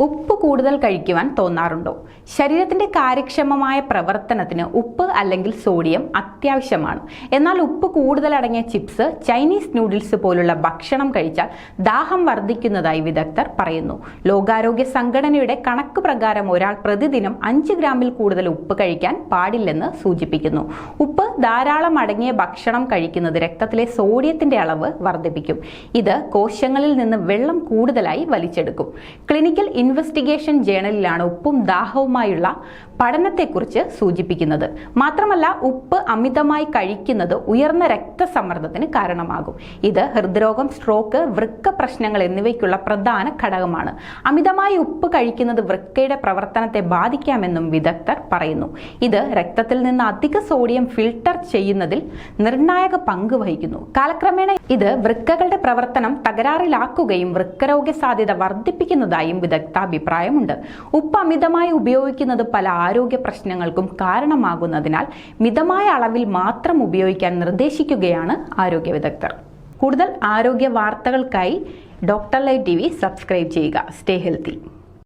ഉപ്പ് കൂടുതൽ കഴിക്കുവാൻ തോന്നാറുണ്ടോ? ശരീരത്തിന്റെ കാര്യക്ഷമമായ പ്രവർത്തനത്തിന് ഉപ്പ് അല്ലെങ്കിൽ സോഡിയം അത്യാവശ്യമാണ്. എന്നാൽ ഉപ്പ് കൂടുതലടങ്ങിയ ചിപ്സ് ചൈനീസ് നൂഡിൽസ് പോലുള്ള ഭക്ഷണം കഴിച്ചാൽ ദാഹം വർദ്ധിക്കുന്നതായി വിദഗ്ധർ പറയുന്നു. ലോകാരോഗ്യ സംഘടനയുടെ കണക്ക് പ്രകാരം ഒരാൾ പ്രതിദിനം അഞ്ച് ഗ്രാമിൽ കൂടുതൽ ഉപ്പ് കഴിക്കാൻ പാടില്ലെന്ന് സൂചിപ്പിക്കുന്നു. ഉപ്പ് ധാരാളം അടങ്ങിയ ഭക്ഷണം കഴിക്കുന്നത് രക്തത്തിലെ സോഡിയത്തിന്റെ അളവ് വർദ്ധിപ്പിക്കും. ഇത് കോശങ്ങളിൽ നിന്ന് വെള്ളം കൂടുതലായി വലിച്ചെടുക്കും. ക്ലിനിക്കൽ ഇൻവെസ്റ്റിഗേഷൻ ജേണലിലാണ് ഉപ്പും ദാഹവുമായുള്ള പഠനത്തെക്കുറിച്ച് സൂചിപ്പിക്കുന്നത്. മാത്രമല്ല ഉപ്പ് അമിതമായി കഴിക്കുന്നത് ഉയർന്ന രക്തസമ്മർദ്ദത്തിന് കാരണമാകും. ഇത് ഹൃദ്രോഗം സ്ട്രോക്ക് വൃക്ക പ്രശ്നങ്ങൾ എന്നിവയ്ക്കുള്ള പ്രധാന ഘടകമാണ്. അമിതമായി ഉപ്പ് കഴിക്കുന്നത് വൃക്കയുടെ പ്രവർത്തനത്തെ ബാധിക്കാമെന്നും വിദഗ്ധർ പറയുന്നു. ഇത് രക്തത്തിൽ നിന്ന് അധിക സോഡിയം ഫിൽട്ടർ ചെയ്യുന്നതിൽ നിർണായക പങ്ക് വഹിക്കുന്നു. കാലക്രമേണ ഇത് വൃക്കകളുടെ പ്രവർത്തനം തകരാറിലാക്കുകയും വൃക്കരോഗ സാധ്യത വർദ്ധിപ്പിക്കുന്നതായും വിദഗ്ധ അഭിപ്രായമുണ്ട് ഉപ്പ് അമിതമായി ഉപയോഗിക്കുന്നത് പല ആരോഗ്യ പ്രശ്നങ്ങൾക്കും കാരണമാകുന്നതിനാൽ മിതമായ അളവിൽ മാത്രം ഉപയോഗിക്കാൻ നിർദ്ദേശിക്കുകയാണ് ആരോഗ്യ വിദഗ്ധർ. കൂടുതൽ ആരോഗ്യ വാർത്തകൾക്കായി doctor live T V subscribe ചെയ്യുക. Stay healthy.